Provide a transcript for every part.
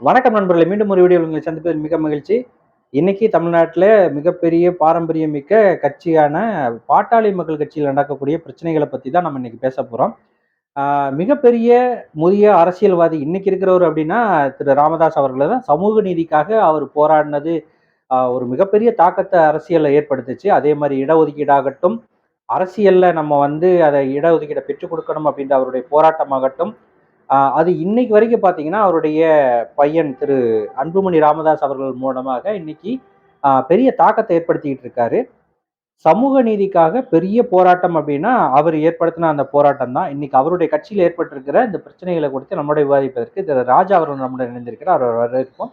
வணக்கம் நண்பர்களே மீண்டும் ஒரு வீடியோ உங்களை சந்திப்பதில் மிக மகிழ்ச்சி. இன்னைக்கு தமிழ்நாட்டில் மிகப்பெரிய பாரம்பரியமிக்க கட்சியான பாட்டாளி மக்கள் கட்சியில் நடக்கக்கூடிய பிரச்சனைகளை பற்றி தான் நம்ம இன்னைக்கு பேச போகிறோம் மிகப்பெரிய முதிய அரசியல்வாதி இன்னைக்கு இருக்கிறவர் அப்படின்னா திரு ராமதாஸ் அவர்களை தான். சமூக நீதிக்காக அவர் போராடினது ஒரு மிகப்பெரிய தாக்கத்தை அரசியலில் ஏற்படுத்துச்சு. அதே மாதிரி இடஒதுக்கீடாகட்டும் அரசியலில் நம்ம வந்து அதை இடஒதுக்கீடை பெற்றுக் கொடுக்கணும் அப்படின்ற அவருடைய போராட்டமாகட்டும் அது இன்னைக்கு வரைக்கும் பார்த்தீங்கன்னா அவருடைய பையன் திரு அன்புமணி ராமதாஸ் அவர்கள் மூலமாக இன்னைக்கு பெரிய தாக்கத்தை ஏற்படுத்திக்கிட்டு இருக்காரு. சமூக நீதிக்காக பெரிய போராட்டம் அப்படின்னா அவர் ஏற்படுத்தின அந்த போராட்டம் தான் இன்னைக்கு அவருடைய கட்சியில் ஏற்பட்டிருக்கிற இந்த பிரச்சனைகளை குறித்து நம்முடைய விவாதிப்பதற்கு திரு ராஜா அவர்கள் நம்முடைய இணைந்திருக்கிறார். அவர் வரவேற்போம்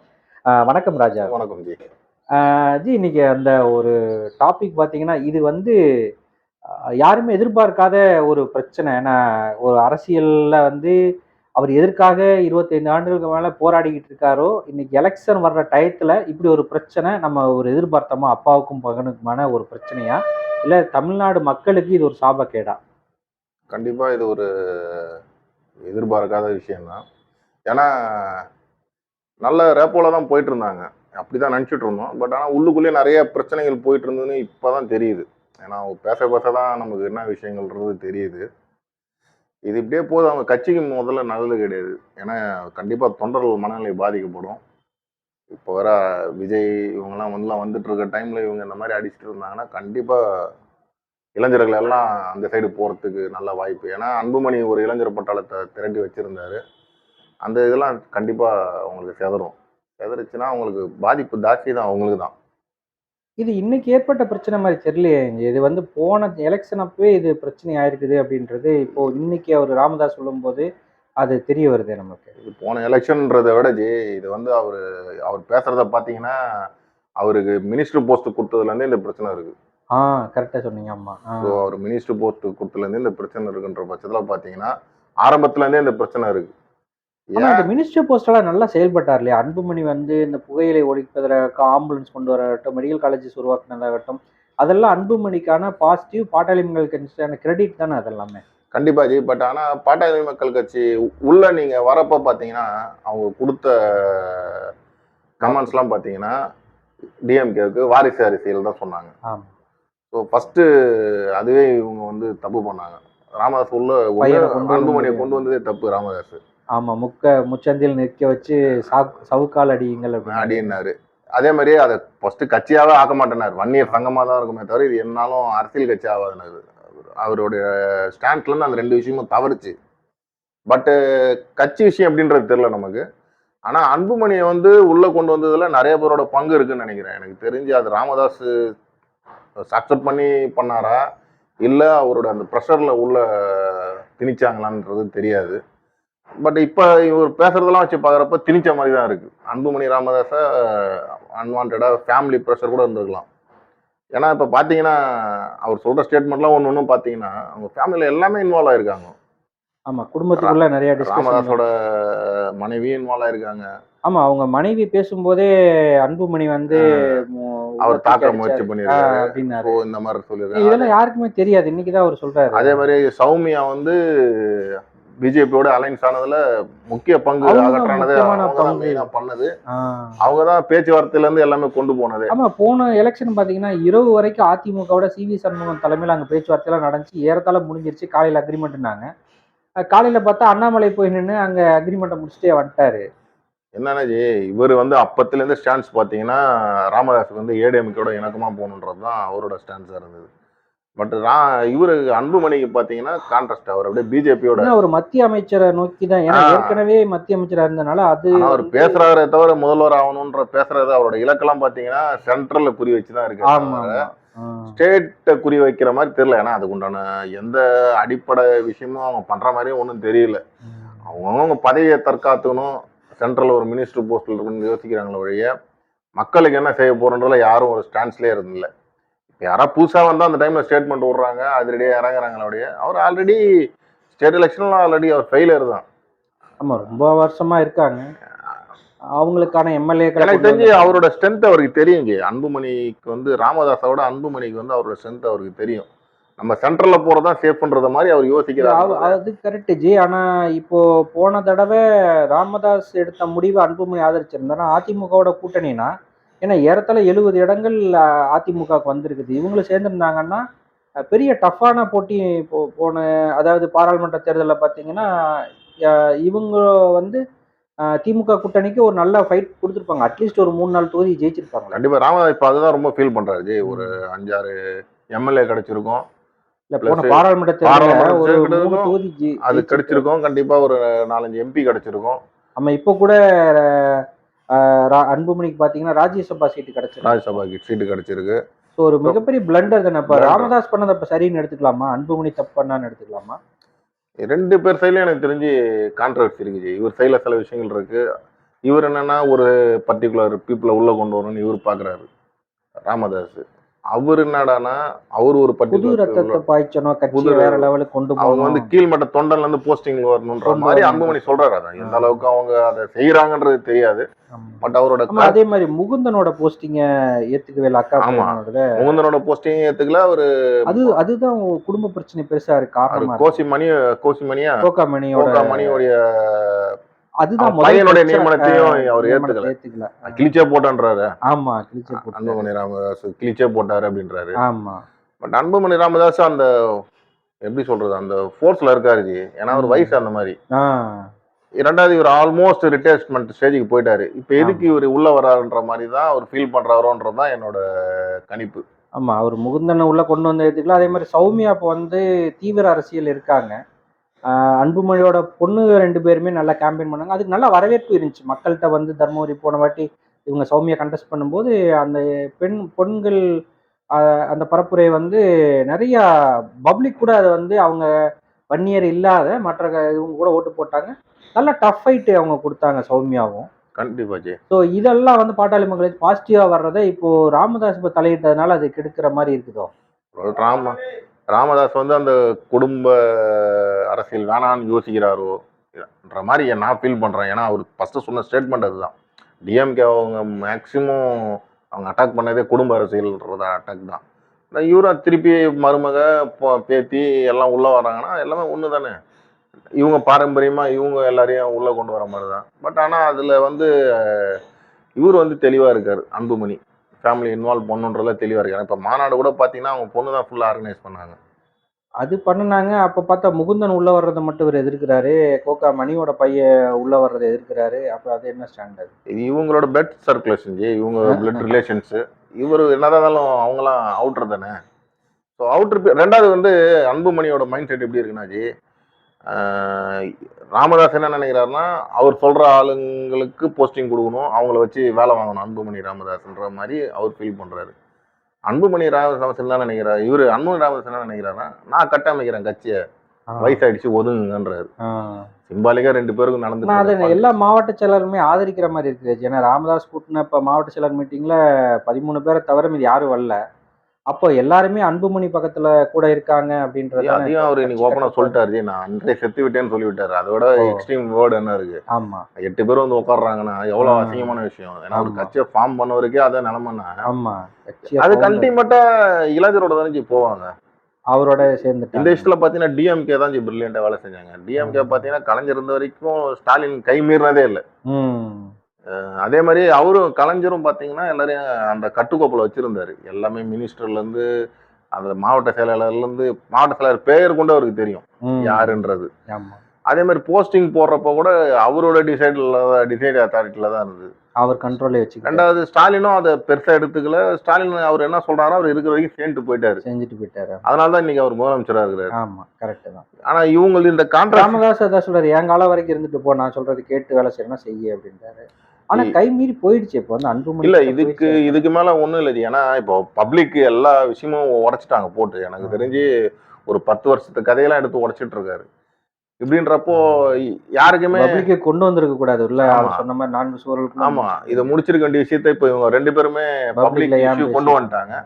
வணக்கம் ராஜா. வணக்கம் ஜி. ஜி இன்னைக்கு அந்த ஒரு டாபிக் பார்த்தீங்கன்னா இது வந்து யாருமே எதிர்பார்க்காத ஒரு பிரச்சனை. ஏன்னா ஒரு அரசியல்ல வந்து அவர் எதற்காக இருபத்தைந்து ஆண்டுகளுக்கு மேலே போராடிக்கிட்டு இருக்காரோ இன்னைக்கு எலெக்ஷன் வர்ற டயத்தில் இப்படி ஒரு பிரச்சனை நம்ம ஒரு எதிர்பார்த்தோமா? அப்பாவுக்கும் மகனுக்குமான ஒரு பிரச்சனையா? இல்லை தமிழ்நாடு மக்களுக்கு இது ஒரு சாபக்கேடா? கண்டிப்பாக இது ஒரு எதிர்பார்க்காத விஷயம்தான். ஏன்னா நல்ல ரேப்போல தான் போயிட்டு இருந்தாங்க அப்படிதான் நினச்சிட்டு இருந்தோம். பட் ஆனால் உள்ளுக்குள்ளேயே நிறைய பிரச்சனைகள் போயிட்டு இருந்ததுன்னு இப்போதான் தெரியுது. ஏன்னா பேச பேச தான் நமக்கு என்ன விஷயங்கள்ன்றது தெரியுது. இது இப்படியே போது. அவங்க கட்சிக்கு முதல்ல நல்லது கிடையாது. ஏன்னா கண்டிப்பாக தொண்டர்கள் மனநிலை பாதிக்கப்படும். இப்போ வர விஜய் இவங்கெல்லாம் வந்துலாம் வந்துட்டு இருக்க டைமில் இவங்க இந்த மாதிரி அடிச்சுட்டு இருந்தாங்கன்னா கண்டிப்பாக இளைஞர்கள் எல்லாம் அந்த சைடு போகிறதுக்கு நல்ல வாய்ப்பு. ஏன்னா அன்புமணி ஒரு இளைஞர் பட்டாளத்தை திரட்டி வச்சுருந்தாரு. அந்த இதெல்லாம் கண்டிப்பாக அவங்களுக்கு செதறும். செதறிச்சுன்னா அவங்களுக்கு பாதிப்பு ஜாஸ்தி தான். அவங்களுக்கு தான் இது இன்னைக்கு ஏற்பட்ட பிரச்சனை மாதிரி தெரியலையே. இது வந்து போன எலெக்ஷன் அப்பவே இது பிரச்சனை ஆயிருக்குது அப்படின்றது இப்போ இன்னைக்கு அவர் ராமதாஸ் சொல்லும்போது அது தெரிய வருது நமக்கு. இது போன எலெக்ஷன்றதை விட ஜி இது வந்து அவர் அவர் பேசுகிறத பார்த்தீங்கன்னா அவருக்கு மினிஸ்டர் போஸ்ட் கொடுத்ததுலேருந்தே இந்த பிரச்சனை இருக்குது. ஆ கரெக்டா சொன்னீங்க. ஆமா. ஆ. ஸோ அவர் மினிஸ்டர் போஸ்ட் கொடுத்ததுலேருந்து இந்த பிரச்சனை இருக்குன்ற பட்சத்தில் பார்த்தீங்கன்னா ஆரம்பத்துலேருந்தே இந்த பிரச்சனை இருக்குது. ஆனா இந்த மினிஸ்டர் போஸ்டெல்லாம் நல்லா செயல்பட்டார் இல்லையா அன்புமணி வந்து இந்த புகையிலை ஒழிப்பதற்கு ஆம்புலன்ஸ் கொண்டு வரட்டும் மெடிக்கல் காலேஜஸ் உருவாக்குனதாகட்டும் அதெல்லாம் அன்புமணிக்கான பாசிட்டிவ் பாட்டாளி மக்கள் கட்சியான கிரெடிட் தானே அதெல்லாமே? கண்டிப்பா ஜி. பட் ஆனா பாட்டாளி மக்கள் கட்சி உள்ள நீங்க வரப்ப பாத்தீங்கன்னா அவங்க கொடுத்த கமெண்ட்ஸ்லாம் பாத்தீங்கன்னா டிஎம்கேவுக்கு வாரிசு அரசியல் தான் சொன்னாங்க. ஸோ ஃபர்ஸ்ட் அதுவே இவங்க வந்து தப்பு பண்ணாங்க. ராமதாஸ் உள்ள அன்புமணியை கொண்டு வந்ததே தப்பு ராமதாஸ். ஆமா முக்க முச்சந்தில் நிற்க வச்சு சவுக்கால் அடியுங்கள் அப்படின்னு. அதே மாதிரியே அதை ஃபர்ஸ்ட் கட்சியாவே ஆக்க மாட்டேனார். வன்னியர் சங்கமாக தான் இருக்குமே தவிர இது என்னாலும் அரசியல் கட்சி ஆகாதுனாரு அவருடைய ஸ்டாண்ட்லேருந்து அந்த ரெண்டு விஷயமும் தவறுச்சு. பட்டு கட்சி விஷயம் அப்படின்றது தெரில நமக்கு. ஆனால் அன்புமணியை வந்து உள்ளே கொண்டு வந்ததில் நிறைய பேரோட பங்கு இருக்குன்னு நினைக்கிறேன். எனக்கு தெரிஞ்சு அது ராமதாஸ் அக்செப்ட் பண்ணி பண்ணாரா? இல்லை அவரோட அந்த ப்ரெஷரில் உள்ள திணிச்சாங்களான்றது தெரியாது. பட் இப்போ இவர் பேசுறதெல்லாம் வச்சு பார்க்குறப்ப திணிச்ச மாதிரி தான் இருக்கு. அன்புமணி ராமதாஸ அன்வான்டாக ஃபேமிலி ப்ரெஷர் கூட இருந்திருக்கலாம். ஏன்னா இப்போ பார்த்தீங்கன்னா அவர் சொல்ற ஸ்டேட்மெண்ட்லாம் ஒன்று ஒன்றும் பார்த்தீங்கன்னா அவங்க ஃபேமிலியில் எல்லாமே இன்வால்வ் ஆயிருக்காங்க. ஆமா குடும்பத்துக்குள்ள நிறைய ராமதாஸோட மனைவியும் இன்வால்வ் ஆயிருக்காங்க. ஆமா அவங்க மனைவி பேசும்போதே அன்புமணி வந்து அவர் தூக்கி. முயற்சி ஸோ இந்த மாதிரி சொல்லியிருக்காங்க. இதெல்லாம் யாருக்குமே தெரியாது. இன்னைக்குதான் அவர் சொல்றாரு. அதே மாதிரி சௌமியா வந்து பிஜேபியோட அலைன்ஸ் ஆனதுல முக்கிய பங்கு அகற்றானது பண்ணது. அவங்க தான் பேச்சுவார்த்தையில இருந்து எல்லாமே கொண்டு போனது. ஆமா போன எலெக்ஷன் பாத்தீங்கன்னா இரவு வரைக்கும் அதிமுகவோட சி வி சண்முகம் தலைமையில அங்க பேச்சுவார்த்தையெல்லாம் நடந்துச்சு. ஏறத்தாழ முடிஞ்சிருச்சு. காலையில அக்ரிமெண்ட்னாங்க காலையில பார்த்தா அண்ணாமலை போய் நின்று அங்க அக்ரிமெண்ட்டை முடிச்சுட்டே வந்துட்டாரு. என்னன்னா ஜி இவர் வந்து அப்பத்துலேருந்து ஸ்டாண்ட்ஸ் பார்த்தீங்கன்னா ராமதாஸுக்கு வந்து ஏடிஎம்கேட இணக்கமாக போகணுன்றது தான் அவரோட ஸ்டாண்ட்ஸாக இருந்தது. பட் ரா இவர் அன்புமணிக்கு பார்த்தீங்கன்னா கான்ட்ராஸ்ட் அவர் அப்படியே பிஜேபியோட ஒரு மத்திய அமைச்சரை நோக்கி தான் ஏன்னா. ஏற்கனவே மத்திய அமைச்சரா இருந்தனால அது அவர் பேசுறாரே தவிர முதல்வர் ஆகணுன்ற பேசுறது அவரோட இலக்கெல்லாம் பார்த்தீங்கன்னா சென்ட்ரல்ல குறி வச்சு தான் இருக்கு. ஸ்டேட்டை குறி வைக்கிற மாதிரி தெரியல ஏன்னா அதுக்கு உண்டான எந்த அடிப்படை விஷயமும் அவங்க பண்ற மாதிரியும் ஒன்றும் தெரியல. அவங்கவுங்க பதவியை தற்காத்துக்கணும் சென்ட்ரல் ஒரு மினிஸ்டர் போஸ்ட்ல இருக்கணும்னு யோசிக்கிறாங்களே வழிய மக்களுக்கு என்ன செய்ய போறன்றதுல யாரும் ஒரு ஸ்டாண்ட்ஸ்லேயே இருந்தில்ல யாராவது புதுசாக வந்தால் அந்த டைமில் ஸ்டேட்மெண்ட் விடுறாங்க அதிரடியாக இறங்குறாங்களே அவர் ஆல்ரெடி ஸ்டேட் எலெக்ஷன்ல ஆல்ரெடி அவர் ஃபெயிலியர் தான். ஆமா ரொம்ப வருஷமா இருக்காங்க. அவங்களுக்கான எம்எல்ஏக்களை எனக்கு தெரிஞ்சு அவரோட ஸ்ட்ரென்த் அவருக்கு தெரியும் ஜி. அன்புமணிக்கு வந்து ராமதாஸோட அன்புமணிக்கு வந்து அவரோட ஸ்ட்ரென்த் அவருக்கு தெரியும். நம்ம சென்ட்ரல்ல போறதா சேஃப்ன்றத மாதிரி அவர் யோசிக்கிறாரு. அது கரெக்ட் ஜி. ஆனா இப்போ போன தடவை ராமதாஸ் எடுத்த முடிவை அன்புமணி ஆதரிச்சிருந்தாரா. அதிமுகவோட கூட்டணினா ஏன்னா ஏறத்தாழ எழுபது இடங்கள் அதிமுகவுக்கு வந்திருக்குது. இவங்களும் சேர்ந்திருந்தாங்கன்னா பெரிய டஃப்பான போட்டி போ போன அதாவது பாராளுமன்ற தேர்தலில் பார்த்தீங்கன்னா இவங்க வந்து திமுக கூட்டணிக்கு ஒரு நல்ல ஃபைட் கொடுத்துருப்பாங்க. அட்லீஸ்ட் ஒரு மூணு நாலு தொகுதி ஜெயிச்சிருப்பாங்க கண்டிப்பா. ராமதாஸ் இப்ப அதுதான் ரொம்ப ஃபீல் பண்றாரு. ஜி ஒரு அஞ்சாறு எம்எல்ஏ கிடைச்சிருக்கும். போன பாராளுமன்ற தேர்தலில் ஜெயி- அது. கிடைச்சிருக்கும். கண்டிப்பா ஒரு நாலஞ்சு எம்பி கிடைச்சிருக்கும். நம்ம இப்போ கூட அன்புமணிக்கு பார்த்தீங்கன்னா ராஜ்யசபா சீட்டு கிடைச்சிருக்கு. ராஜ்யசபாக்கு சீட்டு கிடைச்சிருக்கு. ஸோ ஒரு மிகப்பெரிய பிளண்டர் தானே இப்போ. ராமதாஸ் பண்ணதை இப்போ சரின்னு எடுத்துக்கலாமா? அன்புமணி தப்பு பண்ணான்னு எடுத்துக்கலாமா? ரெண்டு பேர் சைட்லயும் எனக்கு தெரிஞ்சு கான்ட்ரவர்சி இருக்கு ஜி. இவர் சைடில் சில விஷயங்கள் இருக்கு. இவர் என்னன்னா ஒரு பர்டிகுலர் பீப்புளை உள்ள கொண்டு வரணும்னு இவர் பாக்குறாரு. ராமதாஸ். அவர் என்னடானா அவர் ஒரு புது ரத்தத்தை பாய்ச்சணும் கட்சியை புது- வேற லெவலுக்கு கொண்டு அவங்க வந்து கீழ்மட்ட தொண்டன்ல இருந்து போஸ்டிங் வரணுன்ற கொண்டு மாதிரி. அன்புமணி சொல்றாரு அதான் எந்த. அளவுக்கு அவங்க அதை செய்யறாங்கன்றது தெரியாது. பட் அவரோட அதே மாதிரி முகுந்தனோட போஸ்டிங்க ஏத்துக்கவே இல்லை அக்கா. முகுந்தனோட போஸ்டிங் ஏத்துக்கல அவரு அது அதுதான் குடும்ப பிரச்சனை பெருசா இருக்கு காரணமா. கோசி மணி கோசி மணியா கோகா மணியோட மணியோடைய அதுதான் பையனுடைய. நியமனத்தையும் அவர் ஏத்துக்கல. ஏத்துக்கல. கிழிச்சே போட்டான்றாரு. ஆமா கிழிச்சு போட்டு அன்புமணி ராமதாஸ் கிழிச்சே போட்டாரு அப்படின்றாரு. ஆமா. பட் அன்புமணி ராமதாஸ் அந்த எப்படி சொல்றது அந்த ஃபோர்ஸ்ல இருக்காரு ஜி. ஏன்னா ம். வயசு அந்த மாதிரி. ஆஹ் இரண்டாவது இவர் ஆல்மோஸ்ட் ரிட்டையர்மெண்ட் ஸ்டேஜுக்கு போயிட்டாரு. இப்போ எதுக்கு இவர் உள்ள வராருன்ற மாதிரி தான் அவர் ஃபீல் பண்றாரோன்றது தான் என்னோட கணிப்பு. ஆமா அவர் முகுந்தனை உள்ள கொண்டு வந்து எடுத்துக்கலாம் அதே மாதிரி சௌமியா இப்போ வந்து தீவிர அரசியல் இருக்காங்க. ஆஹ் அன்புமணியோட பொண்ணுங்க ரெண்டு பேருமே நல்லா கேம்பெயின் பண்ணாங்க. அதுக்கு நல்ல வரவேற்பு இருந்துச்சு. மக்கள்கிட்ட வந்து தர்மபுரி போன வாட்டி இவங்க சௌமியா கண்டெஸ்ட் பண்ணும்போது அந்த பெண் பெண்கள் அந்த பரப்புரை வந்து நிறைய பப்ளிக் கூட அதை வந்து அவங்க வன்னியர் இல்லாத மற்ற இவங்க கூட ஓட்டு போட்டாங்க. நல்ல டஃப் ஃபைட்டு அவங்க கொடுத்தாங்க சௌமியாவும். கண்டிப்பா ஜி ஸோ இதெல்லாம் வந்து பாட்டாளி மக்களுக்கு பாசிட்டிவாக வர்றதை இப்போ ராமதாஸ் இப்போ தலையிட்டதுனால அது கெடுக்கிற மாதிரி இருக்குதோ? ராம ராமதாஸ் வந்து அந்த குடும்ப அரசியல் வேணான்னு யோசிக்கிறாரோ மாதிரி நான் ஃபீல் பண்ணுறேன் ஏன்னா அவர் ஃபஸ்ட்டு சொன்ன ஸ்டேட்மெண்ட் அதுதான். டிஎம்கே அவங்க மேக்சிமம் அவங்க அட்டாக் பண்ணதே குடும்ப அரசியல்ன்றத அட்டாக் தான். ஆனா இவரும் திருப்பி மருமக பேத்தி எல்லாம் உள்ளே வராங்கன்னா எல்லாமே ஒன்று தானே இவங்க பாரம்பரியமாக இவங்க எல்லாரையும் உள்ளே கொண்டு வர மாதிரி தான் பட் ஆனால் அதில் வந்து இவர் வந்து தெளிவாக இருக்கார் அன்புமணி. ஃபேமிலி இன்வால்வ் பண்ணுன்றதுல தெளிவா இருக்காரு இப்போ மாநாடு கூட பார்த்தீங்கன்னா அவங்க பொண்ணு தான் ஃபுல்லாக ஆர்கனைஸ் பண்ணாங்க. அது பண்ணுனாங்க. அப்போ பார்த்தா முகுந்தன் உள்ள வர்றதை மட்டும் இவர் எதிர்க்கிறாரு. கோகா மணியோட பையன் உள்ள வர்றதை எதிர்க்கிறாரு. அப்போ அது என்ன ஸ்டாண்டர்ட் இது இவங்களோட பிளட் சர்க்குலேஷன் ஜி. இவங்க பிளட் ரிலேஷன்ஸ் இவர் என்னதான் இருந்தாலும் அவங்களாம் அவுட்டர் தானே? ஸோ அவுட்டர் ரெண்டாவது வந்து அன்புமணியோட மைண்ட் செட் எப்படி இருக்குன்னா ஜி ராமதாஸ் என்ன நினைக்கிறாருன்னா அவர் சொல்ற ஆளுங்களுக்கு போஸ்டிங் கொடுக்கணும் அவங்கள வச்சு வேலை வாங்கணும் அன்புமணி ராமதாஸ்ன்ற மாதிரி அவர் ஃபீல் பண்றாரு. அன்புமணி ராமதாஸ் என்ன நினைக்கிறார் இவரு அன்புமணி ராமதாஸ் என்ன நினைக்கிறாருன்னா நான் கட்டமைக்கிறேன் கட்சியை வயசாயிடுச்சு ஒதுங்குங்கன்றாரு. சிம்பாலிக்கா ரெண்டு பேருக்கும் நடந்து எல்லா மாவட்ட செயலருமே ஆதரிக்கிற மாதிரி இருக்குது ஏன்னா ராமதாஸ் கூட்டின இப்போ மாவட்ட செயலர் மீட்டிங்கில் பதிமூணு பேரை தவிர மீது யாரும் வரல. அப்போ எல்லாருமே அன்புமணி பக்கத்துல கூட இருக்காங்க அப்படின்றது அதையும் அவர் இன்னைக்கு ஓப்பனா. சொல்லிட்டாரு நான் அன்றே செத்து விட்டேன்னு சொல்லி விட்டாரு அதோட. எக்ஸ்ட்ரீம் வேர்டு என்ன இருக்கு ஆமா எட்டு பேர் வந்து உட்காடுறாங்கன்னா எவ்வளவு. அசிங்கமான விஷயம் ஏன்னா ஒரு. கட்சியை ஃபார்ம் பண்ணவருக்கே அதான் நிலைமைன்னா ஆமா அது. அல்டிமேட்டா இளைஞரோட தானே போவாங்க அவரோட இந்த சேர்ந்துட்டாங்க விஷயத்துல பாத்தீங்கன்னா டிஎம்கே தான் ஜி பிரில்லியண்டா வேலை செஞ்சாங்க டிஎம்கே. பாத்தீங்கன்னா கலைஞர் இருந்த வரைக்கும் ஸ்டாலின் கை மீறினதே இல்லை அதே மாதிரி அவரும் கலைஞரும் பாத்தீங்கன்னா எல்லாரையும் அந்த கட்டுக்கோப்பில் வச்சிருந்தாரு. எல்லாமே மினிஸ்டர்ல இருந்து அந்த மாவட்ட செயலாளர்ல இருந்து மாவட்ட செயலாளர் பெயர் கொண்டு அவருக்கு தெரியும். யாருன்றது. ஆமா. அதே மாதிரி போஸ்டிங் போடுறப்ப கூட அவரோட டிசைட்ல டிசைட் அத்தாரிட்டியில தான் இருந்தது. அவர் கண்ட்ரோலே வச்சுக்கிட்டு ரெண்டாவது ஸ்டாலினும் அதை பெருசா எடுத்துக்கல. ஸ்டாலின் அவர் என்ன சொல்றாரோ அவர் இருக்கிற வரைக்கும் சேர்ந்துட்டு போயிட்டாரு. செஞ்சுட்டு போயிட்டாரு. அதனால தான் இன்னைக்கு அவர் முதலமைச்சரா இருக்கிறாரு. ஆமா கரெக்ட் தான். ஆனா இவங்க இந்த கான்ட்ராக்ட் ராமதாஸ் அதான் சொல்றாரு என் காலம் வரைக்கும் இருந்துட்டு போ நான் சொல்றது கேட்டு வேலை செய்யணும் செய்ய அப்படின்றாரு. ஆனா கை மீறி போயிடுச்சு இப்போ வந்து அன்புமணி இல்ல இதுக்கு. இதுக்கு மேல ஒண்ணும் இல்லை ஏன்னா இப்போ பப்ளிக் எல்லா விஷயமும் உடைச்சிட்டாங்க போட்டு. எனக்கு. தெரிஞ்சு ஒரு பத்து வருஷத்து கதையெல்லாம் எடுத்து உடைச்சிட்டு இருக்காரு. இப்படின்றப்போ யாருக்குமே பப்ளிக்கு கொண்டு வந்திருக்க கூடாது. இல்ல சொன்ன மாதிரி நான்கு சுவர்களுக்கு ஆமா. இதை முடிச்சிருக்க வேண்டிய விஷயத்த இப்போ இவங்க ரெண்டு பேருமே பப்ளிக் பப்ளிக்ல கொண்டு வந்துட்டாங்க.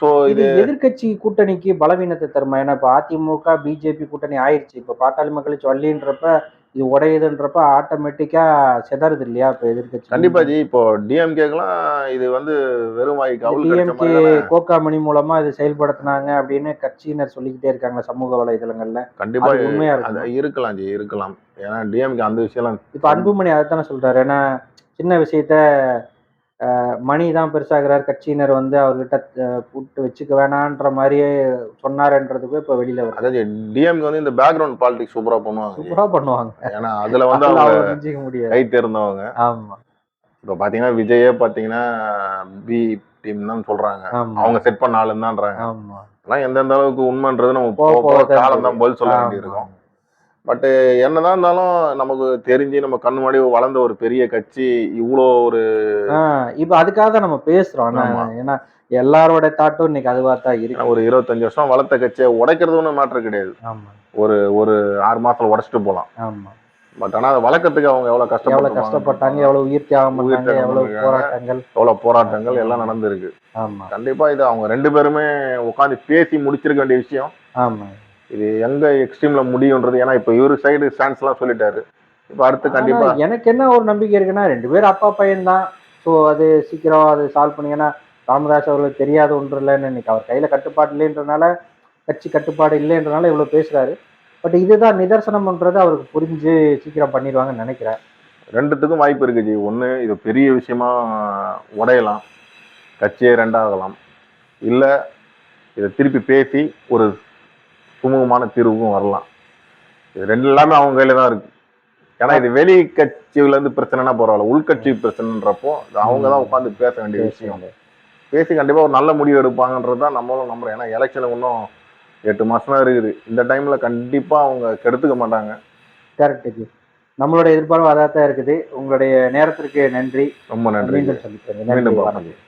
ஸோ இது எதிர்க்கட்சி கூட்டணிக்கு பலவீனத்தை தருமா? ஏன்னா இப்போ அதிமுக பிஜேபி கூட்டணி ஆயிடுச்சு இப்போ பாட்டாளி மக்கள் சொல்லின்றப்ப இது உடையுதுன்றப்ப ஆட்டோமேட்டிக்கா செதறுது இல்லையா இப்ப எதிர்கட்சி கண்டிப்பா ஜி. இப்போ டிஎம்கேக்கெல்லாம் இது வந்து வெறும் டிஎம்கே மாதிரி தானே. கோகாமணி மூலமா இது செயல்படுத்தினாங்க அப்படின்னு கட்சியினர் சொல்லிக்கிட்டே இருக்காங்க சமூக வலைதளங்கள்ல. கண்டிப்பா அது உண்மையா அது இருக்கு இருக்கலாம் ஜி இருக்கலாம். ஏன்னா டிஎம்கே அந்த விஷயம்லாம் இப்ப அன்புமணி அதைத்தானே சொல்றாரு. ஏன்னா சின்ன விஷயத்த மணி தான் பெருசாகிறார். கட்சியினர் வந்து அவர்கிட்ட கூப்பிட்டு வச்சுக்க வேணான்ற மாதிரியே சொன்னாருன்றதுக்கு இப்ப வெளியில வருது. அதாவது டிஎம்கே வந்து இந்த பேக்ரவுண்ட் பாலிடிக்ஸ் சூப்பரா பண்ணுவாங்க. சூப்பரா பண்ணுவாங்க. ஏன்னா அதுல வந்து அவங்க முடியாது. கை தேர்ந்தவங்க ஆமா. இப்போ பாத்தீங்கன்னா விஜயே பாத்தீங்கன்னா பி டீம் தான் சொல்றாங்க. அவங்க செட் பண்ண ஆளுன்னு தான்றாங்க ஆமா. அதெல்லாம் எந்தெந்த அளவுக்கு உண்மைன்றது நம்ம காலம் தான் பதில் சொல்ல. வேண்டியிருக்கும். பட் என்னதான் இருந்தாலும் நமக்கு தெரிஞ்சு நம்ம கண்ணு முன்னாடி வளர்ந்த ஒரு பெரிய கட்சி இவ்வளோ ஒரு இப்ப அதுக்காக தான் நம்ம பேசுறோம். ஏன்னா எல்லாரோட தாட்டும் இன்னைக்கு அதுவா தான் இருக்கு. ஒரு இருபத்தஞ்சு வருஷம் வளர்த்த கட்சியை உடைக்கிறது ஒன்றும் மேட்ரு கிடையாது. ஆமா. ஒரு ஒரு ஆறு மாசத்துல உடைச்சிட்டு போகலாம். ஆமா. பட் ஆனா அதை வளர்க்கறதுக்கு அவங்க எவ்வளவு எவ்வளவு கஷ்டப்பட்டு கஷ்டப்பட்டாங்க எவ்வளவு உயிர் தியாகம் எவ்வளவு. போராட்டங்கள். எவ்வளவு போராட்டங்கள் எல்லாம் நடந்திருக்கு. ஆமா. கண்டிப்பா இது அவங்க ரெண்டு பேருமே உட்காந்து பேசி முடிச்சிருக்க வேண்டிய விஷயம். ஆமா. இது எங்க எக்ஸ்ட்ரீம்ல முடியுன்றது ஏன்னா இப்ப இவரு சைடு ஸ்டாண்ட்ஸ் எல்லாம் சொல்லிட்டாரு. இப்ப அடுத்து கண்டிப்பா எனக்கு என்ன ஒரு நம்பிக்கை இருக்குன்னா ரெண்டு பேரும் அப்பா பையன் தான் ஸோ அது சீக்கிரம் அது சால்வ் பண்ணீங்கன்னா ராமதாஸ் அவர்களுக்கு தெரியாத ஒன்று இல்லைன்னு இன்னைக்கு அவர் கையில கட்டுப்பாடு இல்லைன்றனால கட்சி கட்டுப்பாடு இல்லைன்றனால இவ்வளவு பேசுறாரு. பட் இதுதான் நிதர்சனம்ன்றது அவருக்கு புரிஞ்சு சீக்கிரம் பண்ணிடுவாங்கன்னு நினைக்கிறேன். ரெண்டுத்துக்கும் வாய்ப்பு இருக்கு ஜி. ஒன்று இது பெரிய விஷயமா உடையலாம். கட்சியே ரெண்டாகலாம். இல்லை இதை திருப்பி பேசி ஒரு சுமூகமான தீர்வுக்கும் வரலாம். இது ரெண்டு எல்லாமே அவங்க கையில தான் இருக்கு. ஏன்னா இது வெளி கட்சியில இருந்து பிரச்சனைனா பரவாயில்ல. உள்கட்சி பிரச்சனைன்றப்போ அவங்க தான் உட்காந்து பேச வேண்டிய விஷயம். பேசி கண்டிப்பா ஒரு நல்ல முடிவு எடுப்பாங்கன்றது தான் நம்மளும் நம்புறோம். ஏன்னா எலெக்ஷனுக்கு இன்னும் எட்டு மாசம் தான் இருக்குது. இந்த டைம்ல கண்டிப்பா அவங்க கெடுத்துக்க மாட்டாங்க. கரெக்டுக்கு நம்மளோட எதிர்பார்ப்பு அதான் தான் இருக்குது. உங்களுடைய நேரத்திற்கு நன்றி. ரொம்ப நன்றி. மீண்டும் சந்திக்கிறேன்